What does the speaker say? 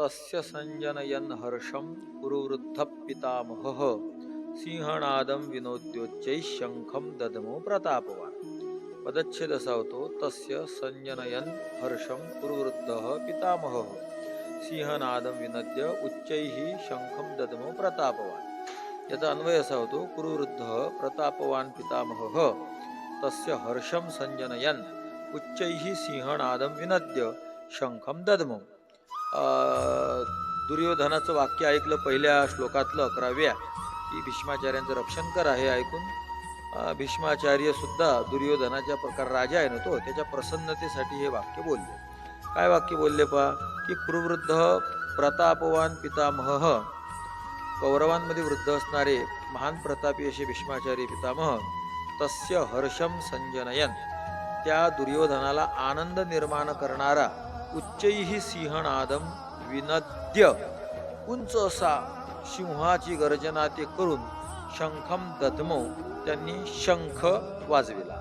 तस्य सञ्जनयन् हर्षं कुरुवृद्ध पितामहः सिंहनादं विनोद्योच्चैः शंखं ददमो प्रतापवान। पदच्छेद होतो तस्य संजनयन् हर्षं कुरुवृद्धः पितामहः सिंहनादं विनद्य उच्चैः शङ्खं ददमो प्रतापवान। याचा अन्वय असा होतो कुरुवृद्ध प्रतापवान पितामहः तस्य हर्षं सञ्जनयन् उच्चैः सिंहनादं विनद्य शङ्खं ददमो। दुर्योधनाचं वाक्य ऐकलं पहिल्या श्लोकातलं अकराव्या. की भीष्माचार्यांचं रक्षण करा हे ऐकून. भीष्माचार्यसुद्धा भीष्माचार्य सुद्धा दुर्योधनाच्या प्रकार राजा आहे ना तो त्याच्या प्रसन्नतेसाठी हे वाक्य बोलले. काय वाक्य बोलले पा की कुरुवृद्ध प्रतापवान पितामह कौरवांमध्ये वृद्ध असणारे महान प्रतापी असे भीष्माचार्य पितामह तस्य हर्षम संजनयन. त्या दुर्योधनाला आनंद निर्माण करणारा उच्चैही सिंहनादम विनद्य। उंच असा सिंहाची गर्जना ते करून शंखम दधमो त्यांनी शंख वाजविला।